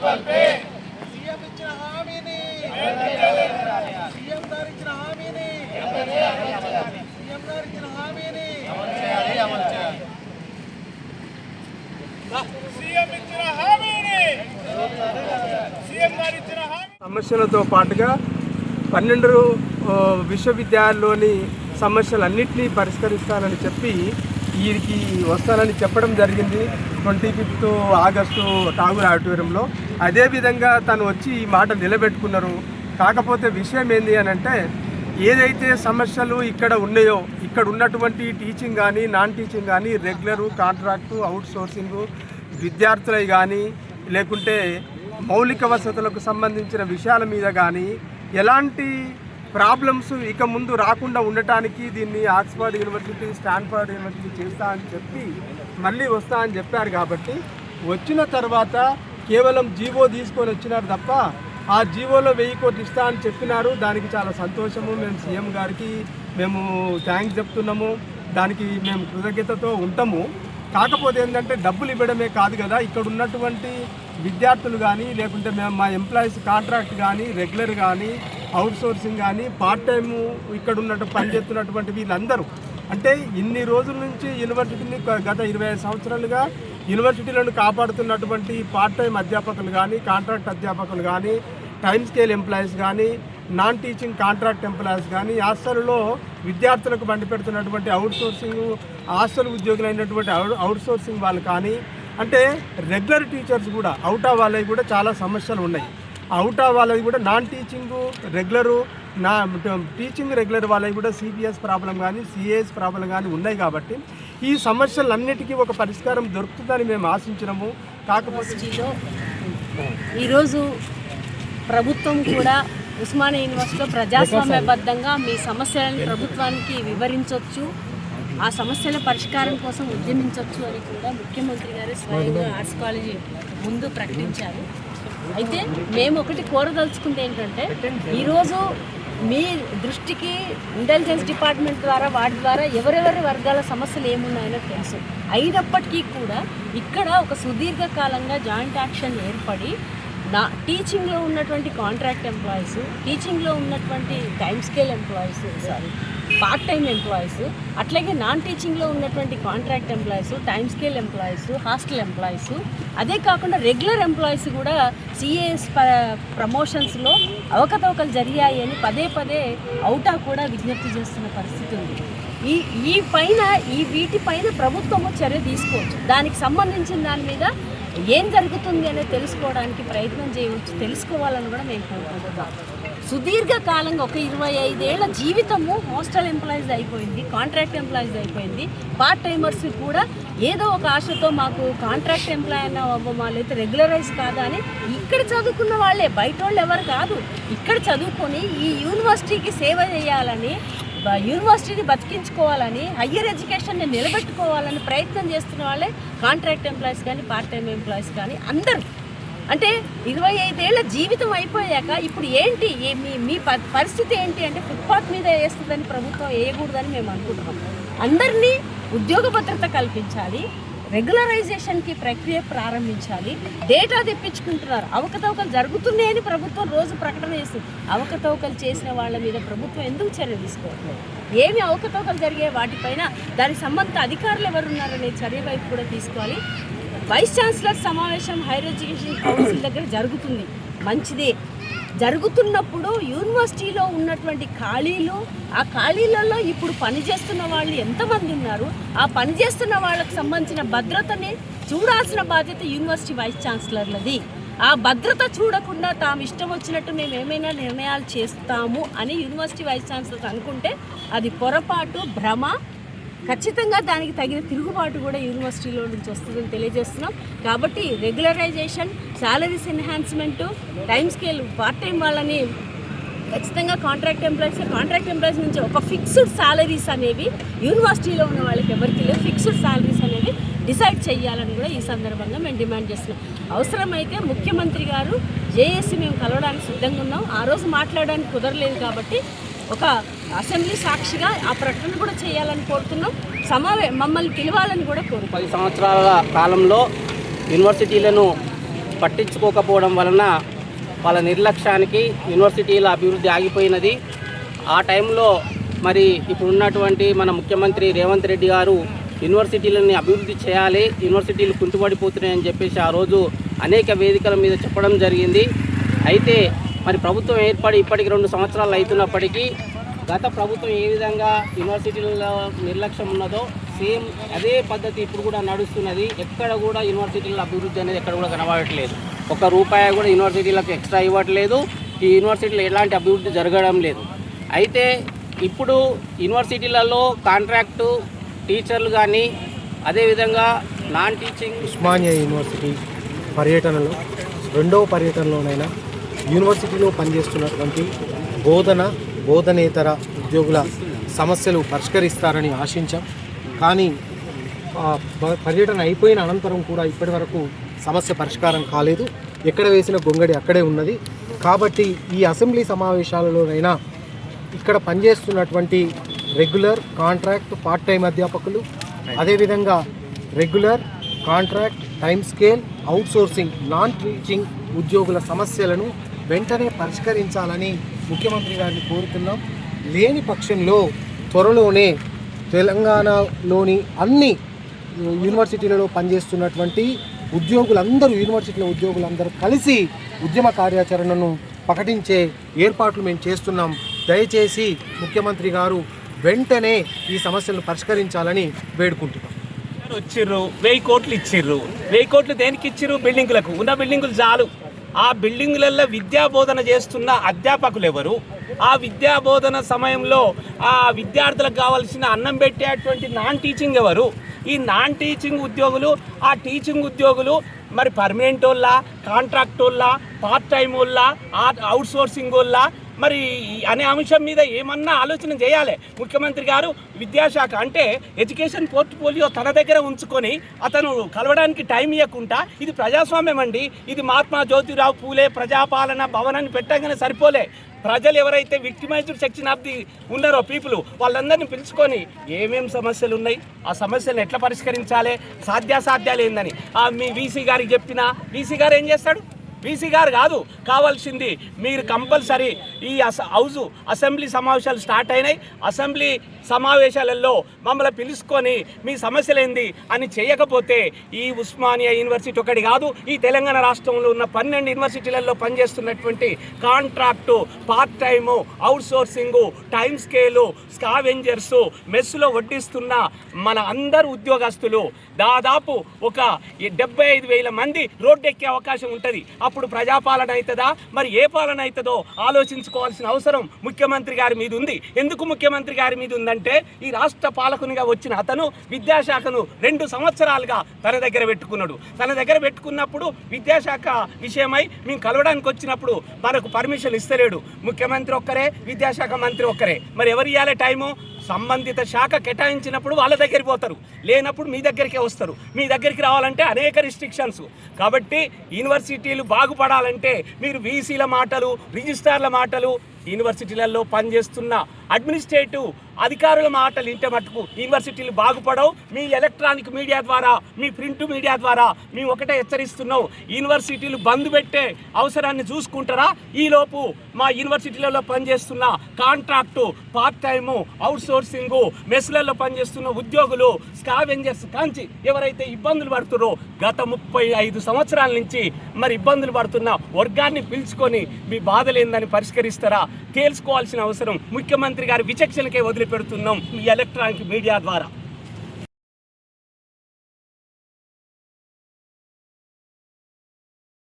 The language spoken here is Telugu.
సీఎం ఇచ్చిన హామీని. సీఎం గారు ఇచ్చిన హామీని. సీఎం గారు ఇచ్చిన హామీని. సీఎం ఇచ్చిన హామీని. సీఎం గారు ఇచ్చిన హామీ సమస్యలతో పాటుగా పన్నెండు విశ్వవిద్యాలయాల్లోని సమస్యలన్నింటినీ పరిష్కరిస్తానని చెప్పి వీరికి వస్తానని చెప్పడం జరిగింది ట్వంటీ ఫిఫ్త్ ఆగస్టు ఠాగూర్ ఆడిటోరియంలో. అదేవిధంగా తను వచ్చి ఈ మాట నిలబెట్టుకున్నారు. కాకపోతే విషయం ఏంది అని అంటే ఏదైతే సమస్యలు ఇక్కడ ఉన్నాయో ఇక్కడ ఉన్నటువంటి టీచింగ్ కానీ నాన్ టీచింగ్ కానీ రెగ్యులరు కాంట్రాక్టు అవుట్ సోర్సింగ్ విద్యార్థులవి కానీ లేకుంటే మౌలిక వసతులకు సంబంధించిన విషయాల మీద కానీ ఎలాంటి ప్రాబ్లమ్స్ ఇక ముందు రాకుండా ఉండటానికి దీన్ని ఆక్స్ఫర్డ్ యూనివర్సిటీ స్టాన్ఫర్డ్ యూనివర్సిటీ చేస్తా అని చెప్పి మళ్ళీ వస్తా అని చెప్పారు కాబట్టి వచ్చిన తర్వాత కేవలం జీవో తీసుకొని వచ్చినారు తప్ప ఆ జీవోలో వెయ్యి కోట్లు ఇస్తా అని చెప్పినారు. దానికి చాలా సంతోషము. మేము సీఎం గారికి మేము థ్యాంక్స్ చెప్తున్నాము. దానికి మేము కృతజ్ఞతతో ఉంటాము. కాకపోతే ఏంటంటే డబ్బులు ఇవ్వడమే కాదు కదా. ఇక్కడ ఉన్నటువంటి విద్యార్థులు కానీ లేకుంటే మేము మా ఎంప్లాయీస్ కాంట్రాక్ట్ కానీ రెగ్యులర్ కానీ అవుట్ సోర్సింగ్ కానీ పార్ట్ టైము ఇక్కడ ఉన్నట్టు పనిచేస్తున్నటువంటి వీళ్ళందరూ. అంటే ఇన్ని రోజుల నుంచి యూనివర్సిటీని గత ఇరవై ఐదు సంవత్సరాలుగా యూనివర్సిటీలను కాపాడుతున్నటువంటి పార్ట్ టైం అధ్యాపకులు కానీ కాంట్రాక్ట్ అధ్యాపకులు కానీ టైమ్ స్కేల్ ఎంప్లాయీస్ కానీ నాన్ టీచింగ్ కాంట్రాక్ట్ ఎంప్లాయీస్ కానీ హాస్టల్లో విద్యార్థులకు బండి పెడుతున్నటువంటి అవుట్ సోర్సింగ్ హాస్టల్ ఉద్యోగులైనటువంటి అవుట్- అవుట్ సోర్సింగ్ వాళ్ళు కానీ అంటే రెగ్యులర్ టీచర్స్ కూడా అవుట్ ఆఫ్ వాళ్ళవి కూడా చాలా సమస్యలు ఉన్నాయి. అవుట్ ఆఫ్ వాళ్ళవి కూడా నాన్ టీచింగ్ రెగ్యులరు నా టీచింగ్ రెగ్యులర్ వాళ్ళవి కూడా సిపిఎస్ ప్రాబ్లం కానీ సిఏఎస్ ప్రాబ్లం కానీ ఉన్నాయి కాబట్టి ఈ సమస్యలన్నిటికీ ఒక పరిష్కారం దొరుకుతుందని మేము ఆశించినాము. కాకపోతే ఈరోజు ప్రభుత్వం కూడా ఉస్మానియా యూనివర్సిటీలో ప్రజాస్వామ్యబద్ధంగా మీ సమస్యలను ప్రభుత్వానికి వివరించవచ్చు ఆ సమస్యల పరిష్కారం కోసం ఉద్యమించవచ్చు అని కూడా ముఖ్యమంత్రి గారు స్వయంగా ఆర్ట్స్ కాలేజీ ముందు ప్రకటించారు. అయితే మేము ఒకటి కోరదలుచుకుంది ఏంటంటే ఈరోజు మీ దృష్టికి ఇంటెలిజెన్స్ డిపార్ట్మెంట్ ద్వారా వాటి ద్వారా ఎవరెవరి వర్గాల సమస్యలు ఏమున్నాయో తెలుసు. అయినప్పటికీ కూడా ఇక్కడ ఒక సుదీర్ఘకాలంగా జాయింట్ యాక్షన్ ఏర్పడి నా టీచింగ్లో ఉన్నటువంటి కాంట్రాక్ట్ ఎంప్లాయీస్ టీచింగ్లో ఉన్నటువంటి time scale employees sorry part time employees అట్లాగే నాన్ టీచింగ్లో ఉన్నటువంటి contract employees time scale employees hostel employees అదే కాకుండా రెగ్యులర్ ఎంప్లాయీస్ కూడా సిఏఎస్ ప్రమోషన్స్లో అవకతవకలు జరిగాయి అని పదే పదే అవుటా కూడా విజ్ఞప్తి చేస్తున్న పరిస్థితి ఉంది. ఈ ఈ పైన ఈ వీటి పైన ప్రభుత్వము చర్య తీసుకోవచ్చు. దానికి సంబంధించిన దాని మీద ఏం జరుగుతుంది అనేది తెలుసుకోవడానికి ప్రయత్నం చేయవచ్చు తెలుసుకోవాలని కూడా మేము కోరుకుంటున్నాం. ఒక ఇరవై ఐదేళ్ళ జీవితము హాస్టల్ ఎంప్లాయీస్ అయిపోయింది కాంట్రాక్ట్ ఎంప్లాయీస్ అయిపోయింది. పార్ట్ టైమర్స్ కూడా ఏదో ఒక ఆశతో మాకు కాంట్రాక్ట్ ఎంప్లాయ్ అయినా అవ్వమా లేకపోతే రెగ్యులరైజ్ కాదా అని ఇక్కడ చదువుకున్న వాళ్ళే బయట వాళ్ళు ఎవరు కాదు. ఇక్కడ చదువుకొని ఈ యూనివర్సిటీకి సేవ చేయాలని యూనివర్సిటీని బతికించుకోవాలని హయ్యర్ ఎడ్యుకేషన్ని నిలబెట్టుకోవాలని ప్రయత్నం చేస్తున్న వాళ్ళే కాంట్రాక్ట్ ఎంప్లాయీస్ కానీ పార్ట్ టైం ఎంప్లాయీస్ కానీ అందరూ. అంటే ఇరవై ఐదేళ్ళ జీవితం అయిపోయాక ఇప్పుడు ఏంటి? మీ మీ ప- పరిస్థితి ఏంటి అంటే ఫుట్పాత్ మీద వేస్తుందని ప్రభుత్వం వేయకూడదని మేము అనుకుంటున్నాం. అందరినీ ఉద్యోగ భద్రత కల్పించాలి. రెగ్యులరైజేషన్కి ప్రక్రియ ప్రారంభించాలి. డేటా తెప్పించుకుంటున్నారు. అవకతవకలు జరుగుతున్నాయని ప్రభుత్వం రోజు ప్రకటన చేస్తుంది. అవకతవకలు చేసిన వాళ్ళ మీద ప్రభుత్వం ఎందుకు చర్య తీసుకోవట్లేదు? ఏమి అవకతవకలు జరిగే వాటిపైన దానికి సంబంధిత అధికారులు ఎవరున్నారనే చర్య వైపు కూడా తీసుకోవాలి. వైస్ ఛాన్సలర్ సమావేశం హైయర్ ఎడ్యుకేషన్ కౌన్సిల్ దగ్గర జరుగుతుంది. మంచిదే. జరుగుతున్నప్పుడు యూనివర్సిటీలో ఉన్నటువంటి ఖాళీలు ఆ ఖాళీలలో ఇప్పుడు పనిచేస్తున్న వాళ్ళు ఎంతమంది ఉన్నారు? ఆ పనిచేస్తున్న వాళ్ళకు సంబంధించిన భద్రతని చూడాల్సిన బాధ్యత యూనివర్సిటీ వైస్ ఛాన్సలర్లది. ఆ భద్రత చూడకుండా తాము ఇష్టం వచ్చినట్టు మేము ఏమైనా నిర్ణయాలు చేస్తాము అని యూనివర్సిటీ వైస్ ఛాన్సలర్ అనుకుంటే అది పొరపాటు భ్రమ ఖచ్చితంగా దానికి తగిన తిరుగుబాటు కూడా యూనివర్సిటీలో నుంచి వస్తుందని తెలియజేస్తున్నాం. కాబట్టి regularization salaries enhancement time scale part time వాళ్ళని ఖచ్చితంగా కాంట్రాక్ట్ ఎంప్లాయీస్ కాంట్రాక్ట్ ఎంప్లాయీస్ నుంచి ఒక ఫిక్స్డ్ శాలరీస్ అనేవి యూనివర్సిటీలో ఉన్న వాళ్ళకి ఎవరికి లేవు. ఫిక్స్డ్ శాలరీస్ అనేవి డిసైడ్ చేయాలని కూడా ఈ సందర్భంగా మేము డిమాండ్ చేస్తున్నాం. అవసరమైతే ముఖ్యమంత్రి గారు జేఏసీ మేము కలవడానికి సిద్ధంగా ఉన్నాం. ఆ రోజు మాట్లాడడానికి కుదరలేదు కాబట్టి ఒక అసెంబ్లీ సాక్షిగా ఆ ప్రకటన కూడా చేయాలని కోరుతున్నాం. సమావే మమ్మల్ని పిలవాలని కూడా కోరుతున్నాం. పది సంవత్సరాల కాలంలో యూనివర్సిటీలను పట్టించుకోకపోవడం వలన వాళ్ళ నిర్లక్ష్యానికి యూనివర్సిటీల అభివృద్ధి ఆగిపోయినది. ఆ టైంలో మరి ఇప్పుడు ఉన్నటువంటి మన ముఖ్యమంత్రి రేవంత్ రెడ్డి గారు యూనివర్సిటీలని అభివృద్ధి చేయాలి యూనివర్సిటీలు కుంటుపడిపోతున్నాయని చెప్పేసి ఆ రోజు అనేక వేదికల మీద చెప్పడం జరిగింది. అయితే మరి ప్రభుత్వం ఏర్పడి ఇప్పటికి రెండు సంవత్సరాలు అవుతున్నప్పటికీ గత ప్రభుత్వం ఏ విధంగా యూనివర్సిటీలలో నిర్లక్ష్యం ఉన్నదో సేమ్ అదే పద్ధతి ఇప్పుడు కూడా నడుస్తున్నది. ఎక్కడ కూడా యూనివర్సిటీల అభివృద్ధి అనేది ఎక్కడ కూడా కనబడట్లేదు. ఒక రూపాయి కూడా యూనివర్సిటీలకు ఎక్స్ట్రా ఇవ్వట్లేదు. ఈ యూనివర్సిటీలో ఎలాంటి అభివృద్ధి జరగడం లేదు. అయితే ఇప్పుడు యూనివర్సిటీలలో కాంట్రాక్టు టీచర్లు కానీ అదేవిధంగా నాన్ టీచింగ్ ఉస్మానియా యూనివర్సిటీ పర్యటనలో రెండవ పర్యటనలోనైనా యూనివర్సిటీలో పనిచేస్తున్నటువంటి బోధన బోధనేతర ఉద్యోగుల సమస్యలు పరిష్కరిస్తారని ఆశించాం. కానీ పర్యటన అయిపోయిన అనంతరం కూడా ఇప్పటి వరకు సమస్య పరిష్కారం కాలేదు. ఎక్కడ వేసిన గొంగడి అక్కడే ఉన్నది. కాబట్టి ఈ అసెంబ్లీ సమావేశాలలోనైనా ఇక్కడ పనిచేస్తున్నటువంటి రెగ్యులర్ కాంట్రాక్ట్ పార్ట్ టైం అధ్యాపకులు అదేవిధంగా regular contract time scale outsourcing non teaching ఉద్యోగుల సమస్యలను వెంటనే పరిష్కరించాలని ముఖ్యమంత్రి గారిని కోరుతున్నాం. లేని పక్షంలో త్వరలోనే తెలంగాణలోని అన్ని యూనివర్సిటీలలో పనిచేస్తున్నటువంటి ఉద్యోగులందరూ యూనివర్సిటీల ఉద్యోగులందరూ కలిసి ఉద్యమ కార్యాచరణను ప్రకటించే ఏర్పాట్లు మేము చేస్తున్నాం. దయచేసి ముఖ్యమంత్రి గారు వెంటనే ఈ సమస్యలను పరిష్కరించాలని వేడుకుంటున్నాం. వచ్చిర్రు వెయ్యి కోట్లు ఇచ్చిర్రు వెయ్యి కోట్లు దేనికి ఇచ్చిర్రు బిల్డింగులకు. ఉన్న బిల్డింగులు చాలు. ఆ బిల్డింగులలో విద్యా బోధన చేస్తున్న అధ్యాపకులు ఎవరు ఆ విద్యా బోధన సమయంలో ఆ విద్యార్థులకు కావాల్సిన అన్నం పెట్టేటువంటి నాన్ టీచింగ్ ఎవరు? ఈ నాన్ టీచింగ్ ఉద్యోగులు ఆ టీచింగ్ ఉద్యోగులు మరి పర్మనెంట్ వాళ్ళ కాంట్రాక్ట్ వాళ్ళ పార్ట్ టైం వాళ్ళ అవుట్ సోర్సింగ్ వాళ్ళ మరి అనే అంశం మీద ఏమన్నా ఆలోచన చేయాలి? ముఖ్యమంత్రి గారు విద్యాశాఖ అంటే ఎడ్యుకేషన్ పోర్ట్ఫోలియో తన దగ్గర ఉంచుకొని అతను కలవడానికి టైం ఇవ్వకుండా ఇది ప్రజాస్వామ్యం అండి. ఇది మహాత్మా జ్యోతిరావు పూలే ప్రజాపాలన భవనాన్ని పెట్టగానే సరిపోలే. ప్రజలు ఎవరైతే విక్టిమైజ్డ్ సెక్షన్ ఆఫ్ ది ఉన్నారో పీపుల్ వాళ్ళందరినీ పిలుచుకొని ఏమేం సమస్యలు ఉన్నాయి? ఆ సమస్యలను ఎట్లా పరిష్కరించాలి? సాధ్యాసాధ్యాలు ఏందని? మీ వీసీ గారికి చెప్పినా వీసీ గారు ఏం చేస్తాడు? పీసీ గారు కాదు కావాల్సింది మీరు కంపల్సరీ ఈ అస హౌస్ అసెంబ్లీ సమావేశాలు స్టార్ట్ అయినాయి. అసెంబ్లీ సమావేశాలలో మమ్మల్ని పిలుచుకొని మీ సమస్యలు ఏంది అని చేయకపోతే ఈ ఉస్మానియా యూనివర్సిటీ ఒకటి కాదు ఈ తెలంగాణ రాష్ట్రంలో ఉన్న పన్నెండు యూనివర్సిటీలలో పనిచేస్తున్నటువంటి contract part time outsourcing time scale scavengers మెస్సులో వడ్డిస్తున్న మన అందరు ఉద్యోగస్తులు దాదాపు ఒక డెబ్బై ఐదు వేల మంది రోడ్డు ఎక్కే అవకాశం ఉంటుంది. అప్పుడు ప్రజాపాలన అవుతుందా మరి ఏ పాలన అవుతుందో ఆలోచించుకోవాల్సిన అవసరం ముఖ్యమంత్రి గారి మీద ఉంది. ఎందుకు ముఖ్యమంత్రి గారి మీద ఉందంటే ఈ రాష్ట్ర పాలకునిగా వచ్చిన అతను విద్యాశాఖను రెండు సంవత్సరాలుగా తన దగ్గర పెట్టుకున్నాడు. తన దగ్గర పెట్టుకున్నప్పుడు విద్యాశాఖ విషయమై మేము కలవడానికి వచ్చినప్పుడు మనకు పర్మిషన్ ఇస్తలేడు. ముఖ్యమంత్రి ఒక్కరే విద్యాశాఖ మంత్రి ఒక్కరే. మరి ఎవరు ఇవ్వాలి టైము? సంబంధిత శాఖ కేటాయించినప్పుడు వాళ్ళ దగ్గరికి పోతారు. లేనప్పుడు మీ దగ్గరికే వస్తారు. మీ దగ్గరికి రావాలంటే అనేక రిస్ట్రిక్షన్స్ కాబట్టి యూనివర్సిటీలు బాగుపడాలంటే మీరు వీసీల మాటలు రిజిస్ట్రార్ల మాటలు యూనివర్సిటీలలో పనిచేస్తున్న అడ్మినిస్ట్రేటివ్ అధికారుల మాటలు ఇంటే మటుకు యూనివర్సిటీలు బాగుపడవు. మీ ఎలక్ట్రానిక్ మీడియా ద్వారా మీ ప్రింట్ మీడియా ద్వారా మేము ఒకటే హెచ్చరిస్తున్నాం. యూనివర్సిటీలు బంద్ పెట్టే అవసరాన్ని చూసుకుంటారా? ఈలోపు మా యూనివర్సిటీలలో పనిచేస్తున్న contract part time outsourcing మెస్లలో పనిచేస్తున్న ఉద్యోగులు స్కావెంజర్స్ కాంచి ఎవరైతే ఇబ్బందులు పడుతున్నారో గత ముప్పై ఐదు సంవత్సరాల నుంచి మరి ఇబ్బందులు పడుతున్న వర్గాన్ని పిలుచుకొని మీ బాధలేందని పరిష్కరిస్తారా? తేల్చుకోవాల్సిన అవసరం ముఖ్యమంత్రి గారి విచక్షణకే వదిలిపెడుతున్నాం ఈ ఎలక్ట్రానిక్ మీడియా ద్వారా.